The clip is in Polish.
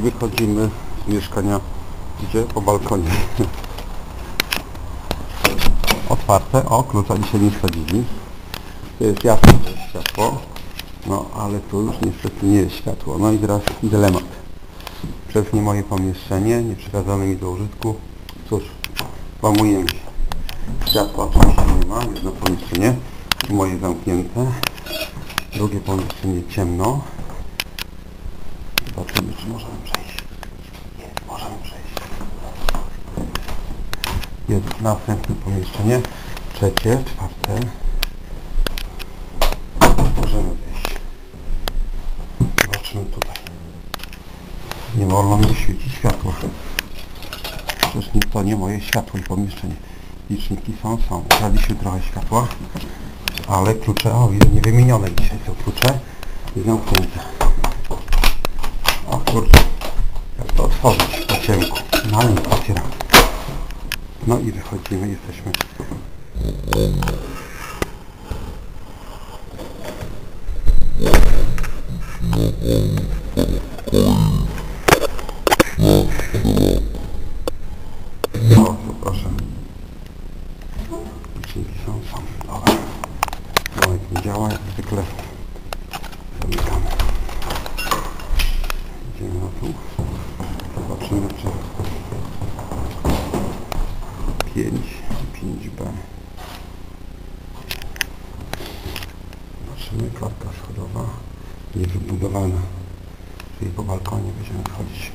Wychodzimy z mieszkania, gdzie? Po balkonie. Otwarte. O, klucza dzisiaj nie wsadzili. To jest jasne, to jest światło. No, ale tu już niestety nie jest światło. No i teraz dylemat. Przez nie moje pomieszczenie, nie przekazane mi do użytku. Cóż, łamujemy się. Światła oczywiście nie ma, jedno pomieszczenie, moje zamknięte. Drugie pomieszczenie ciemno. Zobaczymy, czy możemy przejść. Nie, możemy przejść. Jest następne pomieszczenie. Trzecie, czwarte. Możemy wejść. Zobaczymy tutaj. Nie wolno mi świecić światła. Przecież nie- to nie moje światło i pomieszczenie. Liczniki są, są. Daliśmy trochę światła, ale klucze, o widzę, niewymienione dzisiaj są klucze i zamknięte. Kurczę, jak to otworzyć po ciemku? No ale nie otwieram. No i wychodzimy, jesteśmy. O, tu proszę. Liczniki są, są. Dobra. Domek nie działa, jak zwykle. Zobaczymy, czy 5 i 5B. Zobaczymy, klatka schodowa niewybudowana. Czyli po balkonie będziemy wchodzić.